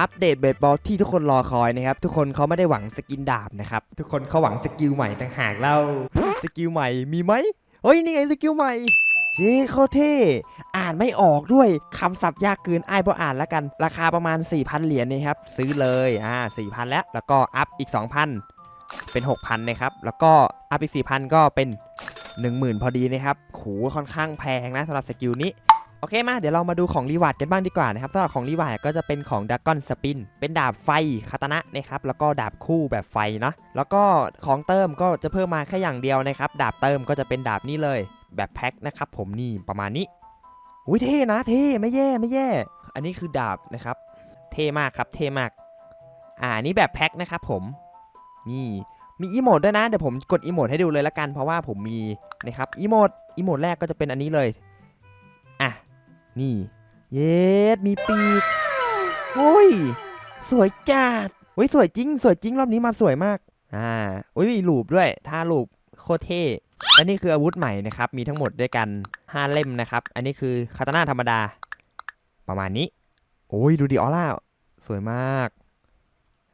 อัปเดตเบสบอลที่ทุกคนรอคอยนะครับ ทุกคนเขาไม่ได้หวังสกินดาบนะครับ ทุกคนเขาหวังสกิลใหม่ต่างหากเล่าสกิลใหม่มีไหมเฮ้ยนี่ไงสกิลใหม่เย้โคตรเท่อ่านไม่ออกด้วยคำศัพท์ยากเกินไอ้ายพออ่านแล้วกัน ราคาประมาณ 4,000 เหรียญนี่ครับ ซื้อเลยอ่า4,000 แล้ว แล้วก็อัพอีก 2,000 เป็น 6,000 นะครับ แล้วก็อัพอีก 4,000 ก็เป็น 10,000 พอดีนะครับโหค่อนข้างแพงนะสำหรับสกิลนี้ โอเคมาเดี๋ยวเรามาดูของรีวาร์ดกันบ้างดีกว่านะครับสำหรับของรีวาร์ดก็จะเป็นของดักกอนสปินเป็นดาบไฟคาตานะนะครับแล้วก็ดาบคู่แบบไฟเนาะแล้วก็ของเติมก็จะเพิ่มมาแค่อย่างเดียวนะครับดาบเติมก็จะเป็นดาบนี้เลย แบบแพ็คนะครับผมนี่ประมาณนี้อุ้ยเท่นะเท่ไม่แย่ไม่แย่ อันนี้คือดาบนะครับ เท่มากครับเท่มากอ่านนี้แบบแพ็คนะครับผมนี่มีอีโมดด้วยนะเดี๋ยวผมกดอีโมดให้ดูเลยละกันเพราะว่าผมมีนะครับอีโมดอีโมดแรกก็จะเป็นอันนี้เลยอะ นี่ เย็ดมีปีกโอ้ย สวยจัดโอ้ยสวยจริง สวยจริงรอบนี้มาสวยมาก อ่าโอ้ยมีลูปด้วยท่าลูปโคตรเท่และนี่คืออาวุธใหม่นะครับ มีทั้งหมดด้วยกัน 5 เล่มนะครับ อันนี้คือคาตานาธรรมดา ประมาณนี้ โอ้ยดูดิออร่าสวยมาก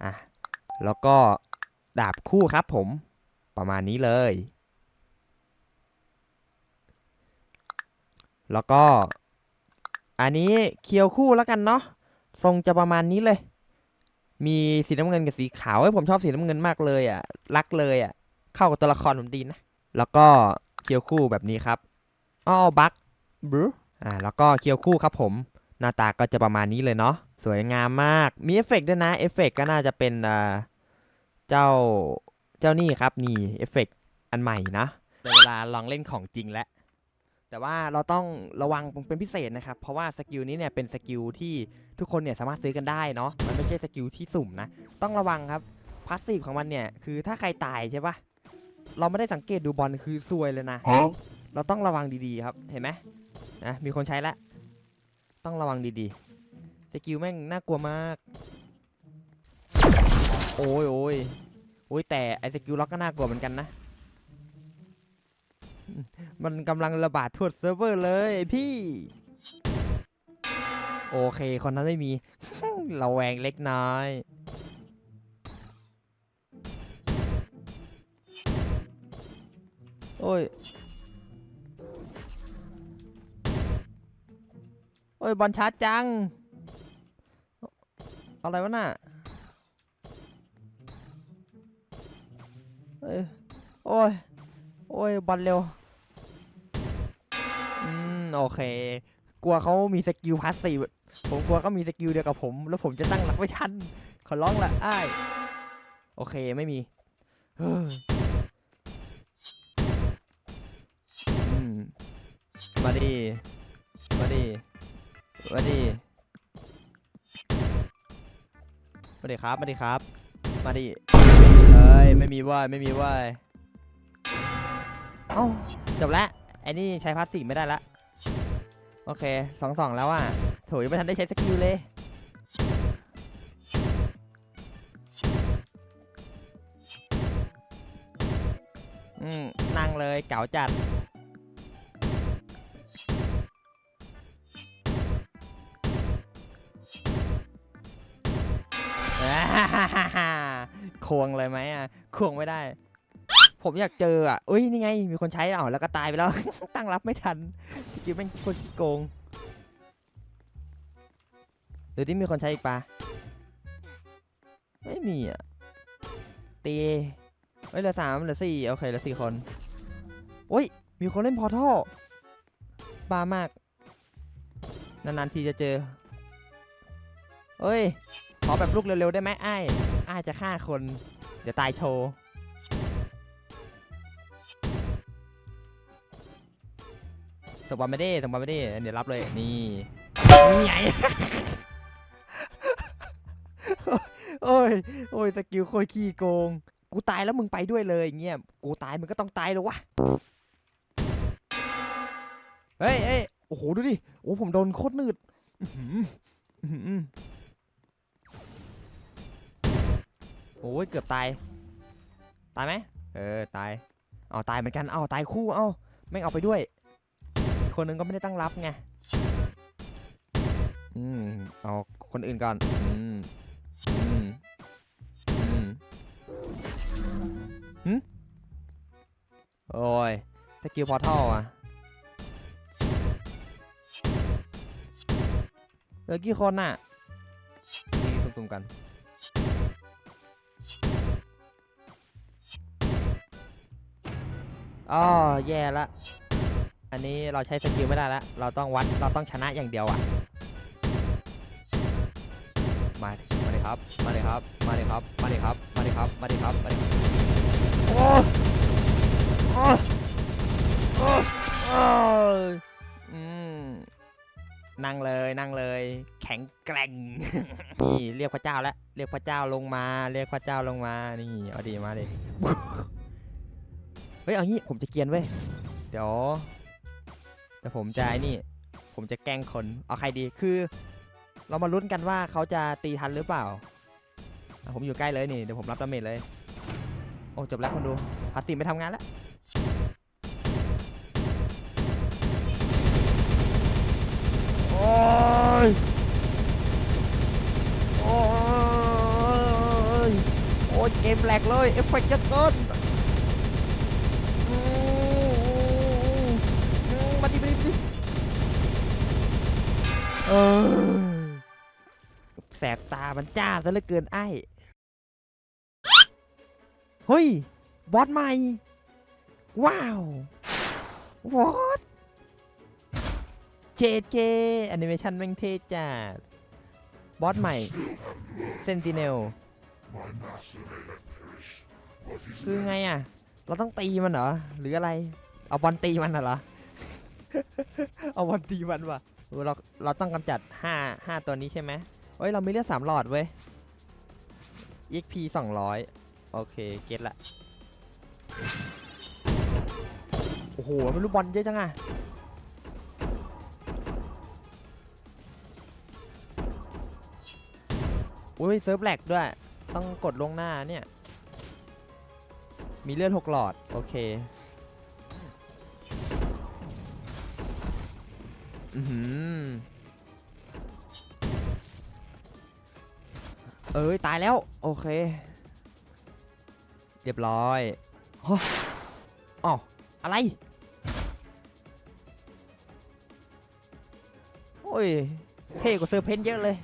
อะ แล้วก็ดาบคู่ครับผม ประมาณนี้เลย แล้วก็ อันนี้เคียวคู่แล้วกันเนาะทรงจะประมาณนี้เลย มีสีน้ำเงินกับสีขาวเฮ้ยผมชอบสีน้ำเงินมากเลยอะรักเลยอะ เข้ากับตัวละครผมดีนะ แล้วก็เคียวคู่แบบนี้ครับอ้อบักบรูอ่าแล้วก็เคียวคู่ครับผมหน้าตาก็จะประมาณนี้เลยเนาะสวยงามมากมีเอฟเฟกต์ด้วยนะเอฟเฟกต์ก็น่าจะเป็นอ่าเจ้าเจ้านี่ครับนี่เอฟเฟกต์อันใหม่นะในเวลาลองเล่นของจริงแล้ว แต่ว่าเราต้องระวังเป็นพิเศษนะครับ เพราะว่าสกิลนี้เนี่ยเป็นสกิลที่ทุกคนเนี่ยสามารถซื้อกันได้เนาะ มันไม่ใช่สกิลที่สุ่มนะ ต้องระวังครับ พาสซีฟของมันเนี่ยคือถ้าใครตายใช่ปะเราไม่ได้สังเกตดูบอลคือซวยเลยนะ เราต้องระวังดีๆครับ เห็นไหมนะ มีคนใช้ละต้องระวังดีๆ สกิลแม่งน่ากลัวมาก โอ้ยโอ้ยโอ้ยแต่ไอสกิลล็อกก็น่ากลัวเหมือนกันนะ มันกำลังระบาดทั่วเซิร์ฟเวอร์เลยพี่ โอเค คนนั้นไม่มี เราแวงเล็กน้อยโอ้ย โอ้ย บอลชาร์จจัง อะไรวะน่ะเอ้ยโอ้ย โอ้ย บอลเร็ว โอเค กลัวเขามีสกิลพาสซีฟผมกลัวเขามีสกิลเดียวกับผม แล้วผมจะตั้งหลักไม่ทัน ขอร้องละอ้ายโอเคไม่มีเฮ้อืมาดีมาดีมาดีมาดีครับมาดีครับ มาดีเอ้ยไม่มีว่ายไม่มีว่ายเอ้าจบแล้วไอ้นี่ใช้พาสซีฟไม่ได้ละ โอเคสองสองแล้วอะโถยังไม่ทันได้ใช้สกิลเลยอืมนั่งเลยเก๋าจัดอ่าฮ่าฮ่าฮ่าควงเลยไหมอะ ควงไม่ได้ ผมอยากเจออะอุ้ยนี่ไง มีคนใช้เอาแล้วก็ตายไปแล้ว ตั้งรับไม่ทันสกิลแม่งคนขี้โกงเดี๋ยวที่มีคนใช้อีกปะไม่มีอะตีเฮ้ยเหลือสามเหลือสี่โอเคเหลือสี่คนโอ้ยมีคนเล่นพอทัลบ้ามาก นานๆทีจะเจอเอ้ย ขอแบบลูกเร็วๆได้ไหมไอ้ายอ้จะฆ่าคน เดี๋ยวตายโชว์ ส่งบอลไม่ได้ส่งบอลไม่ได้เดี๋ยวรับเลยนี่นี่โอ้ยโอ้ยสกิลโคตรขี้โกง กูตายแล้วมึงไปด้วยเลยเงี้ยกูตายมึงก็ต้องตายแล้ววะเฮ้ยเอ้ยโอ้โหดูดิโอ้ผมโดนโคตรนืดโอ้ยเกือบตาย ตายไหมเออตาย เอาตายเหมือนกัน เอาตายคู่ เอาไม่เอาไปด้วย คนนึงก็ไม่ได้ตั้งรับไง อืม เอาคนอื่นก่อน อืม อืม อืมหึโอ้ย สกิลพอร์ทัลอะเหลือกี่คนน่ะนี่ตุ่มๆกัน อ๋อ แย่ละ อันนี้เราใช้สกิลไม่ได้และเราต้องวัด เราต้องชนะอย่างเดียวอะ มามาเลยครับ มาเลยครับ มาเลยครับ มาเลยครับ มาเลยครับ มาเลยครับ มาเลยโอ้โอ้โอ้อืมนั่งเลยนั่งเลย แข็งแกร่ง นี่เรียกพระเจ้าแล้ว เรียกพระเจ้าลงมา เรียกพระเจ้าลงมา นี่เอาดีมาดิเฮ้ยเอางี้ผมจะเกียนเว้ย เดี๋ยว เดี๋ยวผมจะไอ้นี่ ผมจะแกล้งคน เอาใครดีคือ เรามาลุ้นกันว่าเขาจะตีทันหรือเปล่า ผมอยู่ใกล้เลยนี่เดี๋ยวผมรับดาเมจเลย โอ้จบแล้วคนดูพาสซีฟไม่ทำงานแล้วโอ้ยโอ้ยโอ้ยเกมแหลกเลยเอฟเฟกต์จะเกินอืมอืมมาดิมาดิมาดิ เออแสบตามันจ้าซะเหลือเกินไอ้เฮ้ย บอสใหม่ ว้าววอตเจเจแอนิเมชันแม่งเท่จัดบอสใหม่เซนติเนลคือไงอะ เราต้องตีมันเหรอ หรืออะไร เอาบอลตีมันเหรอ เอาบอลตีมันวะ เราเราต้องกำจัด 5 5 ตัวนี้ใช่ไหมเฮ้ย เรามีเลือดสามหลอดเว้ย EXP 200 โอเค เก็ตละ โอ้โหไม่รู้บอลเยอะจังอะอุ้ยเซิร์ฟแหลกด้วย ต้องกดลงหน้าเนี่ย มีเลือดหกหลอด โอเค เอ้ย ตายแล้ว โอเค เรียบร้อยอ๋ออะไร โอ้ย เท่กว่าเซอร์เพนต์เยอะเลย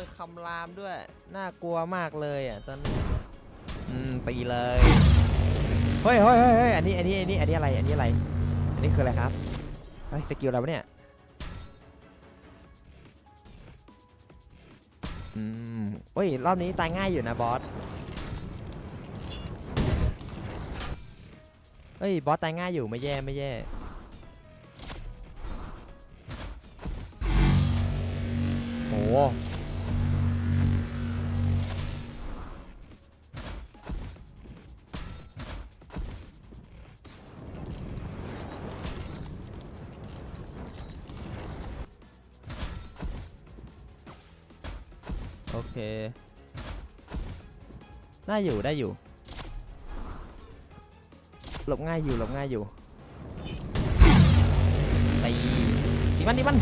ยคำรามด้วย น่ากลัวมากเลยอะตอนนี้อืมตีเลย เฮ้ยเฮ้ยเฮ้ยเฮ้ยอันนี้ อันนี้ อันนี้ อันนี้อะไร อันนี้อะไร อันนี้คืออะไรครับ เฮ้ย สกิลอะไรวะเนี่ย อืมเฮ้ย รอบนี้ตายง่ายอยู่นะบอส เฮ้ย บอสตายง่ายอยู่ไม่แย่ไม่แย่โอ้ อเค ได้อยู่ได้อยู่ หลบง่ายอยู่หลบง่ายอยู่ตีตีมันตีมัน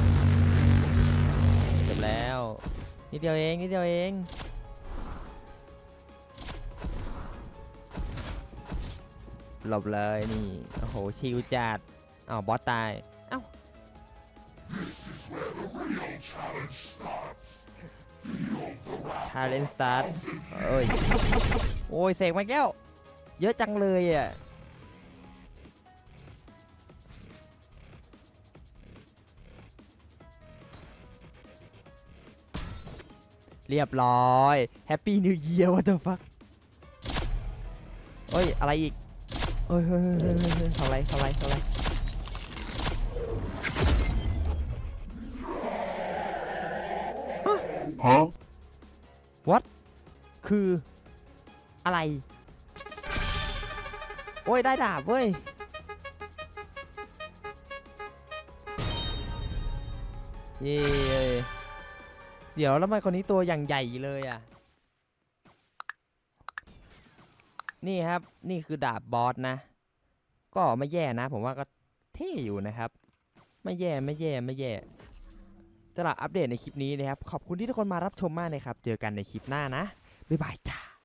เสร็จแล้วนิดเดียวเองนิดเดียวเองหลบเลยนี่โอ้โหชิวจัดอ้าวบอสตายเอ้า ชาเลนจ์สตาร์ทเอ้ย โอ้ยเสกมาอีกแล้ว เยอะจังเลยอะ เรียบร้อยแฮปปี้นิวเยียร์วัตเตอร์ฟักเฮ้ย อะไรอีกเฮ้ยเฮ้ยเฮ้ยเฮ้ยเฮ้ยเฮ้ยทำไรทำไรทำอะ ไร Huh? คืออะไร โอ้ย ได้ดาบเว้ย เย้เดี๋ยวแล้วทำไมคนนี้ตัวอย่างใหญ่เลยอะ นี่ครับนี่คือดาบบอสนะ ก็ไม่แย่นะ ผมว่าก็เท่อยู่นะครับ ไม่แย่ไม่แย่ไม่แย่ สำหรับอัปเดตในคลิปนี้นะครับ ขอบคุณที่ทุกคนมารับชมมากนะครับ เจอกันในคลิปหน้านะ บ๊ายบายจ้า